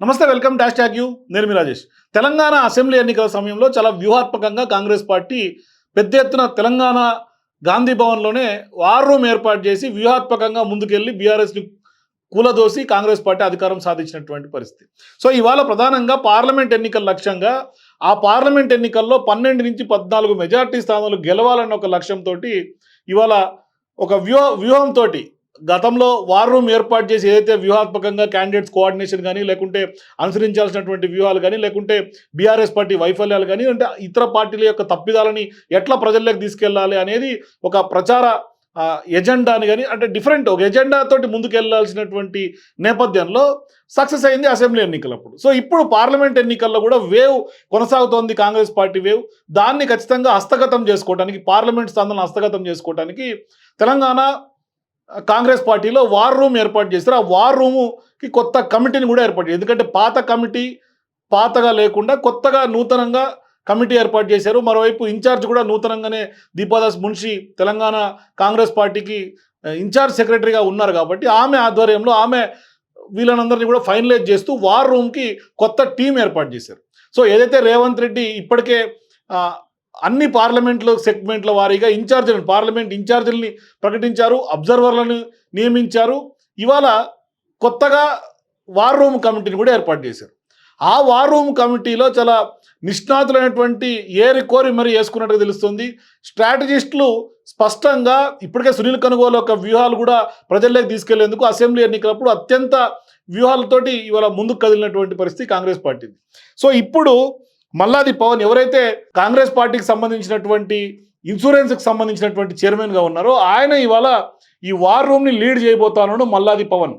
నమస్తే welcome dash tag you. నేను మీ Rajesh. Telangana assembly ఎన్నికల సమయంలో చాలా వ్యూహాత్మకంగా కాంగ్రెస్ పార్టీ పెద్ద ఎత్తున తెలంగాణ గాంధీ భవన్లోనే వార్ రూమ్ ఏర్పాటు చేసి వ్యూహాత్మకంగా ముందుకెళ్ళి బీఆర్ఎస్ని కూలదోసి కాంగ్రెస్ పార్టీ అధికారం సాధించినటువంటి పరిస్థితి. సో ఇవాళ ప్రధానంగా పార్లమెంట్ ఎన్నికల లక్ష్యంగా ఆ పార్లమెంట్ ఎన్నికల్లో పన్నెండు నుంచి పద్నాలుగు మెజార్టీ స్థానాలు గెలవాలన్న ఒక లక్ష్యంతో ఇవాళ ఒక వ్యూహ వ్యూహంతో గతంలో వార్ రూమ్ ఏర్పాటు చేసి ఏదైతే వ్యూహాత్మకంగా క్యాండిడేట్స్ కోఆర్డినేషన్ కానీ లేకుంటే అనుసరించాల్సినటువంటి వ్యూహాలు కానీ లేకుంటే బీఆర్ఎస్ పార్టీ వైఫల్యాలు కానీ అంటే ఇతర పార్టీల యొక్క తప్పిదాలని ఎట్లా ప్రజల్లోకి తీసుకెళ్ళాలి అనేది ఒక ప్రచార ఎజెండాని కానీ అంటే డిఫరెంట్ ఒక ఎజెండా తోటి ముందుకెళ్ళాల్సినటువంటి నేపథ్యంలో సక్సెస్ అయింది అసెంబ్లీ ఎన్నికలప్పుడు. సో ఇప్పుడు పార్లమెంట్ ఎన్నికల్లో కూడా వేవ్ కొనసాగుతోంది కాంగ్రెస్ పార్టీ వేవ్ దాన్ని ఖచ్చితంగా హస్తగతం చేసుకోవడానికి పార్లమెంట్ స్థానాలను హస్తగతం చేసుకోవడానికి తెలంగాణ కాంగ్రెస్ పార్టీలో వార్ రూమ్ ఏర్పాటు చేశారు. ఆ వార్ రూముకి కొత్త కమిటీని కూడా ఏర్పాటు చేశారు. ఎందుకంటే పాత కమిటీ పాతగా లేకుండా కొత్తగా నూతనంగా కమిటీ ఏర్పాటు చేశారు. మరోవైపు ఇన్ఛార్జ్ కూడా నూతనంగానే దీపాదాస్ మున్షి తెలంగాణ కాంగ్రెస్ పార్టీకి ఇన్ఛార్జ్ సెక్రటరీగా ఉన్నారు కాబట్టి ఆమె ఆధ్వర్యంలో ఆమె వీళ్ళనందరినీ కూడా ఫైనలైజ్ చేస్తూ వార్ రూమ్కి కొత్త టీం ఏర్పాటు చేశారు. సో ఏదైతే రేవంత్ రెడ్డి ఇప్పటికే అన్ని పార్లమెంట్లో సెగ్మెంట్ల వారీగా ఇన్ఛార్జీలను పార్లమెంట్ ఇన్ఛార్జీలని ప్రకటించారు అబ్జర్వర్లను నియమించారు. ఇవాళ కొత్తగా వార్ రూమ్ కమిటీని కూడా ఏర్పాటు చేశారు. ఆ వార్ రూమ్ కమిటీలో చాలా నిష్ణాతులైనటువంటి ఏరి కోరి మరి వేసుకున్నట్టుగా తెలుస్తుంది. స్ట్రాటజిస్టులు స్పష్టంగా ఇప్పటికే సునీల్ కనుగోలు యొక్క వ్యూహాలు కూడా ప్రజల్లోకి తీసుకెళ్ళేందుకు అసెంబ్లీ ఎన్నికలప్పుడు అత్యంత వ్యూహాలతోటి ఇవాళ ముందుకు కదిలినటువంటి పరిస్థితి కాంగ్రెస్ పార్టీది. సో ఇప్పుడు మల్లాది పవన్ ఎవరైతే కాంగ్రెస్ పార్టీకి సంబంధించినటువంటి ఇన్సూరెన్స్కి సంబంధించినటువంటి చైర్మన్గా ఉన్నారో ఆయన ఇవాళ ఈ వార్ రూమ్ని లీడ్ చేయబోతాను మల్లాది పవన్.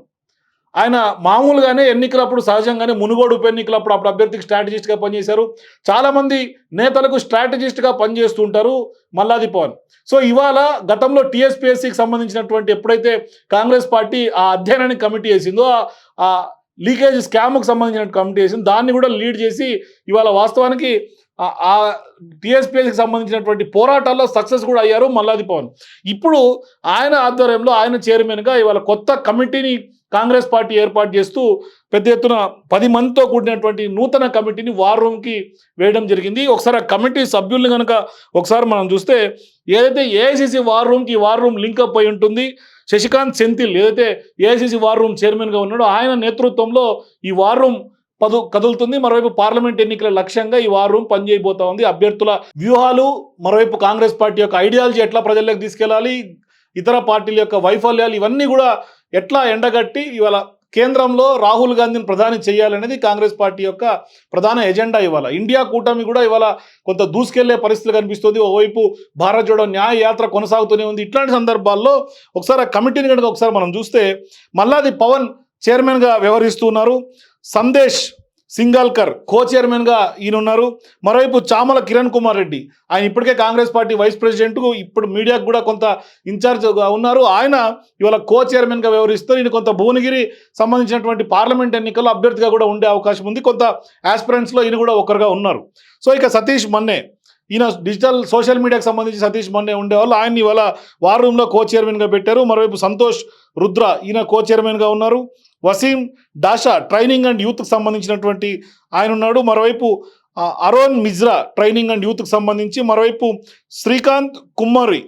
ఆయన మామూలుగానే ఎన్నికలప్పుడు సహజంగానే మునుగోడు ఉప ఎన్నికలప్పుడు అప్పుడు అభ్యర్థికి స్ట్రాటజిస్ట్గా పనిచేశారు. చాలామంది నేతలకు స్ట్రాటజిస్ట్గా పనిచేస్తూ ఉంటారు మల్లాది పవన్. సో ఇవాళ గతంలో టీఎస్పీఎస్సికి సంబంధించినటువంటి ఎప్పుడైతే కాంగ్రెస్ పార్టీ ఆ అధ్యయనానికి కమిటీ వేసిందో ఆ లీకేజ్ స్కామ్కి సంబంధించిన కమిటీ వేసింది దాన్ని కూడా లీడ్ చేసి ఇవాళ వాస్తవానికి ఆ- టీఎస్పీఎస్కి సంబంధించినటువంటి పోరాటాల్లో సక్సెస్ కూడా అయ్యారు మల్లాది పవన్. ఇప్పుడు ఆయన ఆధ్వర్యంలో ఆయన చైర్మన్గా ఇవాళ కొత్త కమిటీని కాంగ్రెస్ పార్టీ ఏర్పాటు చేస్తూ పెద్ద ఎత్తున పది మందితో కూడినటువంటి నూతన కమిటీని వార్ రూమ్కి వేయడం జరిగింది. ఒకసారి ఆ కమిటీ సభ్యుల్ని కనుక ఒకసారి మనం చూస్తే ఏదైతే ఏఐసిసి వార్ రూమ్కి వార్ రూమ్ లింక్ అప్ అయి ఉంటుంది శశికాంత్ సెంథిల్ ఏదైతే ఏఐసిసి వార్ రూమ్ చైర్మన్గా ఉన్నాడో ఆయన నేతృత్వంలో ఈ వార్ రూమ్ పదు కదులుతుంది. మరోవైపు పార్లమెంట్ ఎన్నికల లక్ష్యంగా ఈ వార్ రూమ్ పనిచేయబోతా ఉంది. అభ్యర్థుల వ్యూహాలు మరోవైపు కాంగ్రెస్ పార్టీ యొక్క ఐడియాలజీ ఎట్లా ప్రజల్లోకి తీసుకెళ్ళాలి ఇతర పార్టీల యొక్క వైఫల్యాలు ఇవన్నీ కూడా ఎట్లా ఎండగట్టి ఇవాళ కేంద్రంలో రాహుల్ గాంధీని ప్రధాని చేయాలనేది కాంగ్రెస్ పార్టీ యొక్క ప్రధాన ఎజెండా ఇవాళ. ఇండియా కూటమి కూడా ఇవాళ కొంత దూసుకెళ్ళే పరిస్థితులు కనిపిస్తుంది. ఓవైపు భారత్ జోడో న్యాయ యాత్ర కొనసాగుతూనే ఉంది. ఇట్లాంటి సందర్భాల్లో ఒకసారి ఆ కమిటీని కనుక ఒకసారి మనం చూస్తే మల్లాది పవన్ చైర్మన్గా వ్యవహరిస్తున్నారు సందేశ్ సింగాల్కర్ కో చైర్మన్గా ఈయన ఉన్నారు మరోవైపు చామల కిరణ్ కుమార్ రెడ్డి ఆయన ఇప్పటికే కాంగ్రెస్ పార్టీ వైస్ ప్రెసిడెంట్ ఇప్పుడు మీడియాకు కూడా కొంత ఇన్ఛార్జ్గా ఉన్నారు. ఆయన ఇవాళ కో చైర్మన్గా వ్యవహరిస్తూ ఈయన కొంత భువనగిరి సంబంధించినటువంటి పార్లమెంట్ ఎన్నికల్లో అభ్యర్థిగా కూడా ఉండే అవకాశం ఉంది. కొంత ఆస్పిరెంట్స్లో ఈయన కూడా ఒకరుగా ఉన్నారు. సో ఇక సతీష్ మన్నే ఈయన డిజిటల్ సోషల్ మీడియాకి సంబంధించి సతీష్ మొన్నే ఉండేవాళ్ళు. ఆయన్ని ఇవాళ వార్ రూమ్లో కో చైర్మన్గా పెట్టారు. మరోవైపు సంతోష్ రుద్ర ఈయన కో చైర్మన్గా ఉన్నారు. వసీం డాషా ట్రైనింగ్ అండ్ యూత్కి సంబంధించినటువంటి ఆయన ఉన్నాడు. మరోవైపు అరోన్ మిజ్రా ట్రైనింగ్ అండ్ యూత్కి సంబంధించి. మరోవైపు శ్రీకాంత్ కుమ్మరి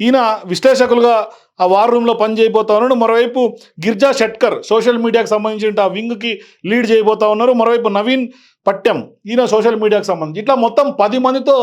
ఈయన విశ్లేషకులుగా ఆ వార్ రూమ్లో పని చేయబోతా ఉన్నాడు మరోవైపు గిర్జా షట్కర్ సోషల్ మీడియాకి సంబంధించిన ఆ వింగ్కి లీడ్ చేయబోతా ఉన్నారు. మరోవైపు నవీన్ పట్టెం ఈయన సోషల్ మీడియాకు సంబంధించి. ఇట్లా మొత్తం పది మందితో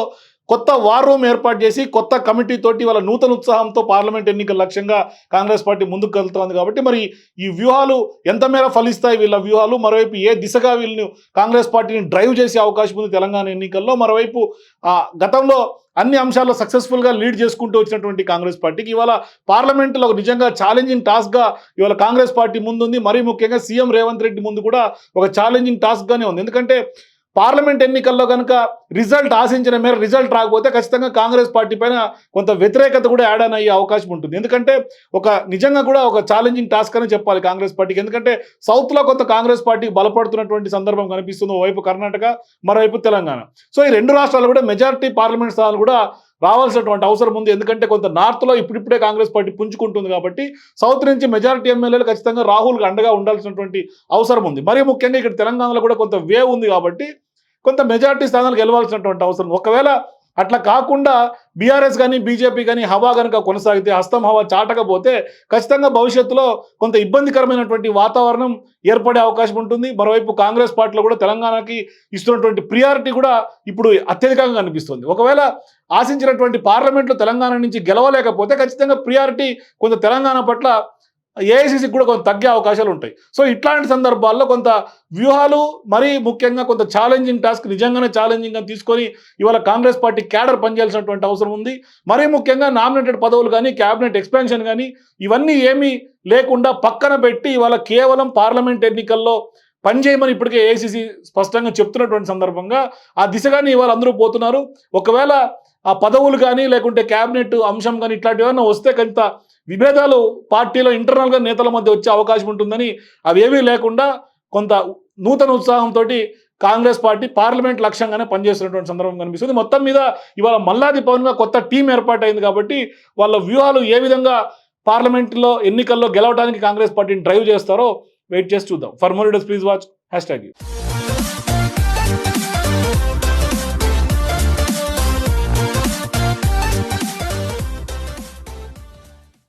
కొత్త వార్ రూమ్ ఏర్పాటు చేసి కొత్త కమిటీ తోటి వాళ్ళ నూతన ఉత్సాహంతో పార్లమెంట్ ఎన్నికల లక్ష్యంగా కాంగ్రెస్ పార్టీ ముందుకు వెళ్తోంది కాబట్టి మరి ఈ వ్యూహాలు ఎంత మేర ఫలిస్తాయి వీళ్ళ వ్యూహాలు? మరోవైపు ఏ దిశగా వీళ్ళని కాంగ్రెస్ పార్టీని డ్రైవ్ చేసే అవకాశం ఉంది తెలంగాణ ఎన్నికల్లో? మరోవైపు ఆ, గతంలో అన్ని అంశాల్లో సక్సెస్ఫుల్గా లీడ్ చేసుకుంటూ వచ్చినటువంటి కాంగ్రెస్ పార్టీకి ఇవాళ పార్లమెంట్లో ఒక నిజంగా ఛాలెంజింగ్ టాస్క్గా ఇవాళ కాంగ్రెస్ పార్టీ ముందుంది. మరీ ముఖ్యంగా సీఎం రేవంత్ రెడ్డి ముందు కూడా ఒక ఛాలెంజింగ్ టాస్క్గానే ఉంది. ఎందుకంటే పార్లమెంట్ ఎన్నికల్లో కనుక రిజల్ట్ ఆశించిన మేర రిజల్ట్ రాకపోతే ఖచ్చితంగా కాంగ్రెస్ పార్టీ పైన కొంత వ్యతిరేకత కూడా యాడ్ ఆన్ అయ్యే అవకాశం ఉంటుంది. ఎందుకంటే ఒక నిజంగా కూడా ఒక ఛాలెంజింగ్ టాస్క్ అని చెప్పాలి కాంగ్రెస్ పార్టీకి. ఎందుకంటే సౌత్లో కొంత కాంగ్రెస్ పార్టీ బలపడుతున్నటువంటి సందర్భం కనిపిస్తుంది. ఓవైపు కర్ణాటక మరోవైపు తెలంగాణ. సో ఈ రెండు రాష్ట్రాలు కూడా మెజారిటీ పార్లమెంట్ స్థానాలు కూడా రావాల్సినటువంటి అవసరం ఉంది. ఎందుకంటే కొంత నార్త్లో ఇప్పుడిప్పుడే కాంగ్రెస్ పార్టీ పుంజుకుంటుంది కాబట్టి సౌత్ నుంచి మెజారిటీ ఎమ్మెల్యేలు ఖచ్చితంగా రాహుల్కి అండగా ఉండాల్సినటువంటి అవసరం ఉంది. మరీ ముఖ్యంగా ఇక్కడ తెలంగాణలో కూడా కొంత వేవ్ ఉంది కాబట్టి కొంత మెజారిటీ స్థానాలు గెలవాల్సినటువంటి అవసరం ఒకవేళ అట్లా కాకుండా బీఆర్ఎస్ కానీ బీజేపీ కానీ హవా కనుక కొనసాగితే హస్తం హవా చాటకపోతే ఖచ్చితంగా భవిష్యత్తులో కొంత ఇబ్బందికరమైనటువంటి వాతావరణం ఏర్పడే అవకాశం ఉంటుంది. మరోవైపు కాంగ్రెస్ పార్టీలో కూడా తెలంగాణకి ఇస్తున్నటువంటి ప్రియారిటీ కూడా ఇప్పుడు అత్యధికంగా కనిపిస్తుంది. ఒకవేళ ఆశించినటువంటి పార్లమెంట్లో తెలంగాణ నుంచి గెలవలేకపోతే ఖచ్చితంగా ప్రియారిటీ కొంత తెలంగాణ పట్ల ఏఐసిసికి కూడా కొంత తగ్గే అవకాశాలు ఉంటాయి. సో ఇట్లాంటి సందర్భాల్లో కొంత వ్యూహాలు మరీ ముఖ్యంగా కొంత ఛాలెంజింగ్ టాస్క్ నిజంగానే ఛాలెంజింగ్గా తీసుకొని ఇవాళ కాంగ్రెస్ పార్టీ క్యాడర్ పనిచేయాల్సినటువంటి అవసరం ఉంది. మరీ ముఖ్యంగా నామినేటెడ్ పదవులు కానీ క్యాబినెట్ ఎక్స్పాన్షన్ కానీ ఇవన్నీ ఏమీ లేకుండా పక్కన పెట్టి ఇవాళ కేవలం పార్లమెంట్ ఎన్నికల్లో పనిచేయమని ఇప్పటికే ఏఐసిసి స్పష్టంగా చెప్తున్నటువంటి సందర్భంగా ఆ దిశగానే ఇవాళ అందరూ పోతున్నారు. ఒకవేళ ఆ పదవులు కానీ లేకుంటే క్యాబినెట్ అంశం కానీ ఇట్లాంటివి ఏమైనా వస్తే కొంత విభేదాలు పార్టీలో ఇంటర్నల్గా నేతల మధ్య వచ్చే అవకాశం ఉంటుందని అవేవీ లేకుండా కొంత నూతన ఉత్సాహంతో కాంగ్రెస్ పార్టీ పార్లమెంట్ లక్ష్యంగానే పనిచేస్తున్నటువంటి సందర్భం కనిపిస్తుంది. మొత్తం మీద ఇవాళ మల్లాది పవన్గా కొత్త టీం ఏర్పాటైంది కాబట్టి వాళ్ళ వ్యూహాలు ఏ విధంగా పార్లమెంట్లో ఎన్నికల్లో గెలవడానికి కాంగ్రెస్ పార్టీని డ్రైవ్ చేస్తారో వెయిట్ చేసి చూద్దాం. For more please watch hashtag